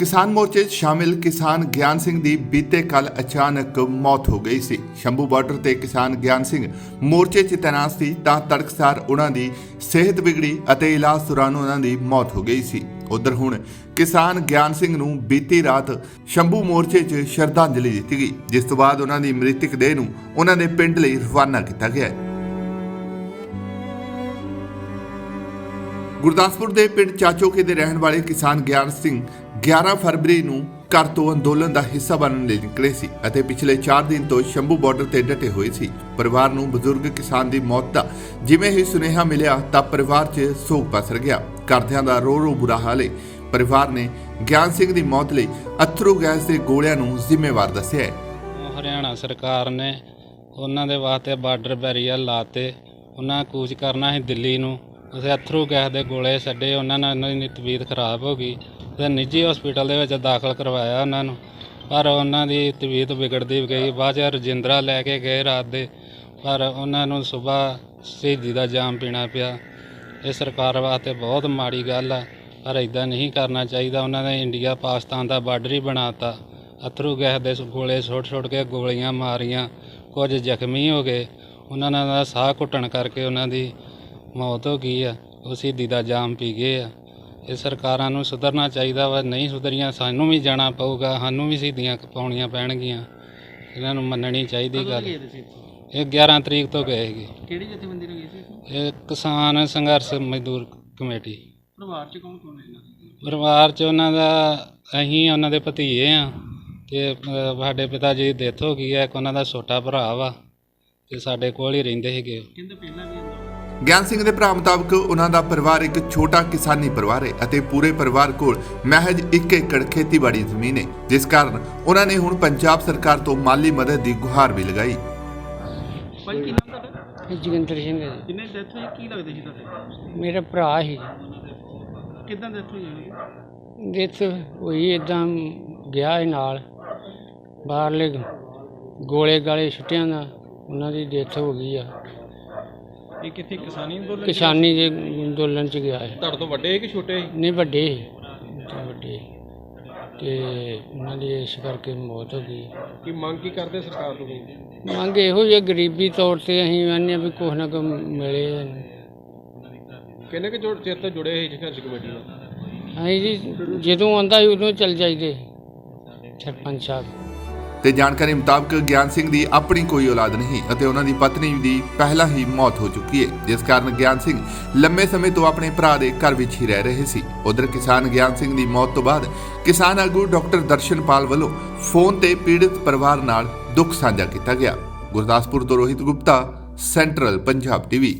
ਕਿਸਾਨ ਮੋਰਚੇ 'ਚ ਸ਼ਾਮਿਲ ਕਿਸਾਨ ਗਿਆਨ ਸਿੰਘ ਦੀ ਬੀਤੇ ਕੱਲ ਅਚਾਨਕ ਮੌਤ ਹੋ ਗਈ ਸੀ। ਸ਼ੰਭੂ ਬਾਰਡਰ ਤੇ ਕਿਸਾਨ ਗਿਆਨ ਸਿੰਘ ਮੋਰਚੇ 'ਚ ਤੈਨਾਤ ਸੀ ਤਾਂ ਤੜਕਸਾਰ ਉਹਨਾਂ ਦੀ ਸਿਹਤ ਵਿਗੜੀ ਅਤੇ ਇਲਾਜ ਦੌਰਾਨ ਉਹਨਾਂ ਦੀ ਮੌਤ ਹੋ ਗਈ ਸੀ। ਉਧਰ ਹੁਣ ਕਿਸਾਨ ਗਿਆਨ ਸਿੰਘ ਨੂੰ ਬੀਤੀ ਰਾਤ ਸ਼ੰਭੂ ਮੋਰਚੇ 'ਚ ਸ਼ਰਧਾਂਜਲੀ ਦਿੱਤੀ ਗਈ, ਜਿਸ ਤੋਂ ਬਾਅਦ ਉਹਨਾਂ ਦੀ ਮ੍ਰਿਤਕ ਦੇਹ ਨੂੰ ਉਹਨਾਂ ਦੇ ਪਿੰਡ ਲਈ ਰਵਾਨਾ ਕੀਤਾ ਗਿਆ ਹੈ। ਗੁਰਦਾਸਪੁਰ ਦੇ ਪਿੰਡ ਚਾਚੋਕੇ ਦੇ ਰਹਿਣ ਵਾਲੇ ਕਿਸਾਨ ਗਿਆਨ ਸਿੰਘ 11 ਫਰਵਰੀ ਨੂੰ ਘਰ ਤੋਂ ਅੰਦੋਲਨ ਦਾ ਹਿੱਸਾ ਬਣਨ ਲਈ ਨਿਕਲੇ ਸੀ ਅਤੇ ਪਿਛਲੇ 4 ਦਿਨ ਤੋਂ ਸ਼ੰਭੂ ਬਾਰਡਰ ਤੇ ਡਟੇ ਹੋਏ ਸੀ। ਪਰਿਵਾਰ ਨੂੰ ਬਜ਼ੁਰਗ ਕਿਸਾਨ ਦੀ ਮੌਤ ਦਾ ਜਿਵੇਂ ਹੀ ਸੁਨੇਹਾ ਮਿਲਿਆ ਤਾਂ ਪਰਿਵਾਰ 'ਚ ਸੋਗ ਪਸਰ ਗਿਆ। ਘਰਦਿਆਂ ਦਾ ਰੋ ਰੋ ਬੁਰਾ ਹਾਲ ਹੈ ਪਰਿਵਾਰ ਨੇ ਗਿਆਨ ਸਿੰਘ ਦੀ ਮੌਤ ਲਈ ਅਥਰੂ ਗੈਸ ਦੇ ਗੋਲਿਆਂ ਨੂੰ ਜ਼ਿੰਮੇਵਾਰ ਦੱਸਿਆ ਹੈ। ਹਰਿਆਣਾ ਸਰਕਾਰ ਨੇ ਉਹਨਾਂ ਦੇ ਵਾਸਤੇ ਬਾਰਡਰ ਬੈਰੀਅਰ ਲਾਤੇ। ਉਹਨਾਂ ਕੂਚ ਕਰਨਾ ਸੀ ਦਿੱਲੀ ਨੂੰ। ਉਸੇ ਅਥਰੂ ਗੈਸ ਦੇ ਗੋਲੇ ਛੱਡੇ। ਉਹਨਾਂ ਨਾਲ ਉਹਨਾਂ ਦੀ ਤਬੀਅਤ ਖਰਾਬ ਹੋ ਗਈ। ਤੇ ਨਿੱਜੀ ਹਸਪੀਟਲ ਦੇ ਵਿੱਚ ਦਾਖਲ ਕਰਵਾਇਆ ਉਹਨਾਂ ਨੂੰ। ਪਰ ਉਹਨਾਂ ਦੀ ਤਬੀਅਤ ਵਿਗੜਦੀ ਗਈ। ਬਾਅਦ ਚ ਰਜਿੰਦਰਾ ਲੈ ਕੇ ਗਏ ਰਾਤ ਦੇ। ਪਰ ਉਹਨਾਂ ਨੂੰ ਸਵੇਰ ਸ਼ਹੀਦੀ ਦਾ ਜਾਮ ਪੀਣਾ ਪਿਆ। ਇਹ ਸਰਕਾਰ ਵਾਸਤੇ ਬਹੁਤ ਮਾੜੀ ਗੱਲ ਆ। ਪਰ ਇਦਾਂ ਨਹੀਂ ਕਰਨਾ ਚਾਹੀਦਾ। ਉਹਨਾਂ ਨੇ ਇੰਡੀਆ, ਪਾਕਿਸਤਾਨ ਦਾ ਬਾਰਡਰ ਹੀ ਬਣਾਤਾ। ਅਥਰੂ ਗੈਸ ਦੇ ਗੋਲੇ ਛੋਟ ਛੋਟ ਕੇ ਗੋਲੀਆਂ ਮਾਰੀਆਂ। ਕੁਝ ਜ਼ਖਮੀ ਹੋ ਗਏ। ਉਹਨਾਂ ਦਾ ਸਾਹ ਘੁੱਟਣ ਕਰਕੇ ਉਹਨਾਂ ਦੀ ਮੌਤ ਹੋ ਗਈ ਆ। ਉਹ ਸ਼ਹੀਦੀ ਦਾ ਜਾਮ ਪੀ ਗਏ ਆ। ਇਹ ਸਰਕਾਰਾਂ ਨੂੰ ਸੁਧਰਨਾ ਚਾਹੀਦਾ ਵਾ ਨਹੀਂ ਸੁਧਰੀਆਂ ਸਾਨੂੰ ਵੀ ਜਾਣਾ ਪਊਗਾ ਸਾਨੂੰ ਵੀ ਸ਼ਹੀਦੀਆਂ ਪਾਉਣੀਆਂ ਪੈਣਗੀਆਂ। ਇਹਨਾਂ ਨੂੰ ਮੰਨਣੀ ਚਾਹੀਦੀ ਗੱਲ। ਇਹ 11 ਤਰੀਕ ਤੋਂ ਗਏ ਹੈਗੇ ਕਿਹੜੀ ਜਥੇਬੰਦੀ ਨੂੰ ਗਈ ਸੀ ਇਹ ਕਿਸਾਨ ਸੰਘਰਸ਼ ਮਜ਼ਦੂਰ ਕਮੇਟੀ। ਪਰਿਵਾਰ ਚ ਕੌਣ ਕੌਣ ਹੈ ਇਹਨਾਂ ਦੇ? ਪਰਿਵਾਰ ਚ ਉਹਨਾਂ ਦਾ ਅਸੀਂ ਉਹਨਾਂ ਦੇ ਭਤੀਏ ਆ ਤੇ ਅ, ਸਾਡੇ ਪਿਤਾ ਜੀ ਦੀ ਡੈਥ ਹੋ ਗਈ ਹੈ ਇੱਕ ਉਹਨਾਂ ਦਾ ਛੋਟਾ ਭਰਾ ਵਾ ਤੇ ਸਾਡੇ ਕੋਲ ਹੀ ਰਹਿੰਦੇ ਉਹ। ਕਹਿੰਦੇ ਪਹਿਲਾਂ ਵੀ ਗਿਆਨ ਸਿੰਘ ਦੇ ਭਰਾ ਮੁਤਾਬਕ ਉਹਨਾਂ ਦਾ ਪਰਿਵਾਰ ਇੱਕ ਛੋਟਾ ਕਿਸਾਨੀ ਪਰਿਵਾਰ ਹੈ ਅਤੇ ਪੂਰੇ ਪਰਿਵਾਰ ਕੋਲ ਮਹਿਜ 1 ਏਕੜ ਖੇਤੀਬਾੜੀ ਜ਼ਮੀਨ ਹੈ ਜਿਸ ਕਾਰਨ ਉਹਨਾਂ ਨੇ ਹੁਣ ਪੰਜਾਬ ਸਰਕਾਰ ਤੋਂ ਮਾਲੀ ਮਦਦ ਦੀ ਗੁਹਾਰ ਵੀ ਲਗਾਈ। ਭਾਈ ਕੀ ਨਾਮ ਤੁਹਾਡਾ? ਜੋਗਿੰਦਰ ਸਿੰਘ ਹੈ ਜਿੰਨੇ ਡੈਥ ਹੋਈ ਕੀ ਲੱਗਦੇ ਸੀ ਤੁਹਾਡੇ? ਜੀ। ਮੇਰਾ ਭਰਾ ਸੀ ਕਿੱਦਾਂ ਡੈਥ ਹੋਈ ਹੋਈ? ਡੈਥ ਹੋਈ ਇਦਾਂ ਗਿਆ ਨਾਲ। ਬਾਹਰਲੇ ਗੋਲੇ ਗਾਲੇ ਛੁੱਟਿਆਂ ਦਾ ਉਹਨਾਂ ਦੀ ਡੈਥ ਹੋ ਗਈ ਆ। ਇਹ ਕਿੱਥੇ ਕਿਸਾਨੀ ਅੰਦੋਲਨ ਕਿਸਾਨੀ ਦੇ ਅੰਦੋਲਨ ਚ ਗਿਆ ਹੈ ਤੁਹਾਡੇ ਤੋਂ ਵੱਡੇ ਕਿ ਛੋਟੇ ਨਹੀਂ ਵੱਡੇ ਸੀ, ਤੇ ਵੱਡੇ ਤੇ ਉਹਨਾਂ ਦੀ ਇਸ ਕਰਕੇ ਮੌਤ ਹੋ ਗਈ। ਕੀ ਮੰਗ ਕੀ ਕਰਦੇ ਸਰਕਾਰ ਤੋਂ ਮੰਗ ਇਹੋ ਜਿਹੀ ਗਰੀਬੀ ਤੌਰ ਤੇ ਅਸੀਂ ਆਨੇ ਵੀ ਕੁਛ ਨਾ ਕੁਛ ਮਿਲੇ। ਕਿੰਨੇ ਕਿ ਚਿਰ ਤੋਂ ਜੁੜੇ ਹੋਏ ਸੰਘਰਸ਼ ਕਮੇਟੀ ਨਾਲ? ਅਸੀਂ ਜੀ ਜਦੋਂ ਆਉਂਦਾ ਸੀ ਉਦੋਂ ਚੱਲ ਜਾਈਦੇ। ਸਰਪੰਚ ਸਾਹਿਬ। ਤੇ ਜਾਣਕਾਰੀ ਮੁਤਾਬਕ ਗਿਆਨ ਸਿੰਘ ਦੀ ਆਪਣੀ ਕੋਈ ਔਲਾਦ ਨਹੀਂ ਅਤੇ ਉਹਨਾਂ ਦੀ ਪਤਨੀ ਦੀ ਪਹਿਲਾਂ ਹੀ ਮੌਤ ਹੋ ਚੁੱਕੀ ਹੈ, ਜਿਸ ਕਾਰਨ ਗਿਆਨ ਸਿੰਘ ਲੰਮੇ ਸਮੇਂ ਤੋਂ ਆਪਣੇ ਭਰਾ ਦੇ ਘਰ ਵਿੱਚ ਹੀ ਰਹਿ ਰਹੇ ਸੀ। ਉਧਰ ਕਿਸਾਨ ਗਿਆਨ ਸਿੰਘ ਦੀ ਮੌਤ ਤੋਂ ਬਾਅਦ ਕਿਸਾਨ ਆਗੂ ਡਾਕਟਰ ਦਰਸ਼ਨਪਾਲ ਵੱਲੋਂ ਫੋਨ ਤੇ ਪੀੜਤ ਪਰਿਵਾਰ ਨਾਲ ਦੁੱਖ ਸਾਂਝਾ ਕੀਤਾ ਗਿਆ। ਗੁਰਦਾਸਪੁਰ ਤੋਂ ਰੋਹਿਤ ਗੁਪਤਾ, ਸੈਂਟਰਲ ਪੰਜਾਬ ਟੀਵੀ।